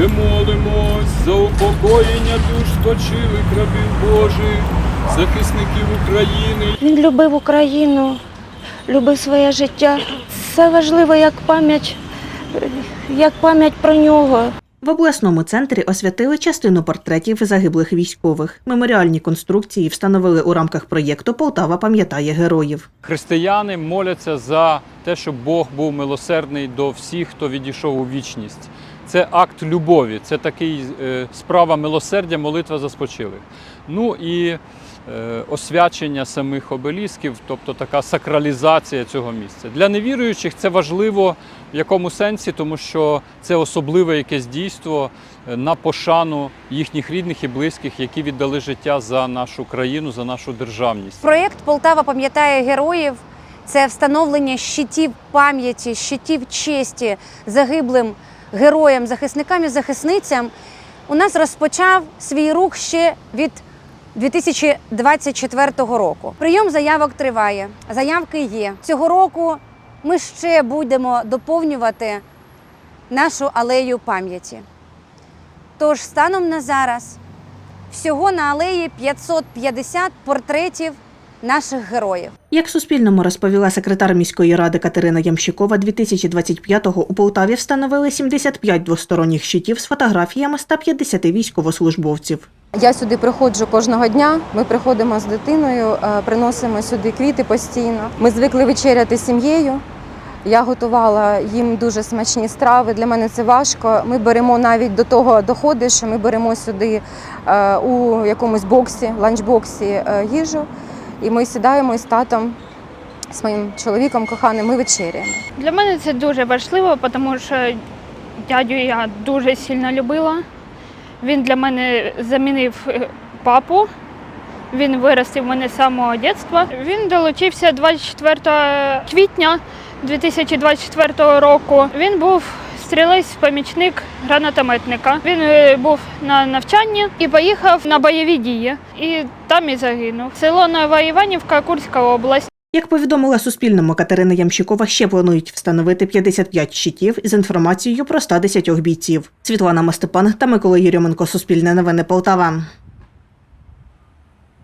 Ще молимось за упокоєння душ спочилих рабів Божих, захисників України. Він любив Україну, любив своє життя. Це важливо як пам'ять, як пам'ять про нього. В обласному центрі освятили частину портретів загиблих військових. Меморіальні конструкції встановили у рамках проєкту Полтава пам'ятає героїв. Християни моляться за те, щоб Бог був милосердний до всіх, хто відійшов у вічність. Це акт любові, це такий е, справа милосердя, молитва за спочилих. Ну і е, освячення самих обелісків, тобто така сакралізація цього місця. Для невіруючих це важливо в якому сенсі, тому що це особливе якесь дійство е, на пошану їхніх рідних і близьких, які віддали життя за нашу країну, за нашу державність. Проєкт Полтава пам'ятає героїв. Це встановлення щитів пам'яті, щитів честі загиблим героям, захисникам і захисницям. У нас розпочав свій рух ще від 2024 року. Прийом заявок триває. Заявки є. Цього року ми ще будемо доповнювати нашу алею пам'яті. Тож станом на зараз всього на алеї 550 портретів наших героїв. Як Суспільному розповіла секретар міської ради Катерина Ямщикова, 2025-го у Полтаві встановили 75 двосторонніх щитів з фотографіями 150 військовослужбовців. Я сюди приходжу кожного дня. Ми приходимо з дитиною, е, приносимо сюди квіти постійно. Ми звикли вечеряти сім'єю. Я готувала їм дуже смачні страви. Для мене це важко. Ми беремо навіть до того доходиш. Ми беремо сюди е, у якомусь боксі, ланчбоксі е, їжу, і ми сідаємо із татом, з моїм чоловіком коханим. Ми вечеряємо. Для мене це дуже важливо, тому що дядю я дуже сильно любила. Він для мене замінив е, папу. Він виростив мене з самого дитинства. Він долучився 24 квітня 2024 року. Він був стрілець-помічник гранатометника. Він е, був на навчанні і поїхав на бойові дії. І там і загинув. Село Нова Іванівка, Курська область. Як повідомила Суспільному Катерина Ямщикова, ще планують встановити 55 щитів з інформацією про 110 бійців. Світлана Мастепан та Микола Єрьоменко. Суспільне новини Полтава.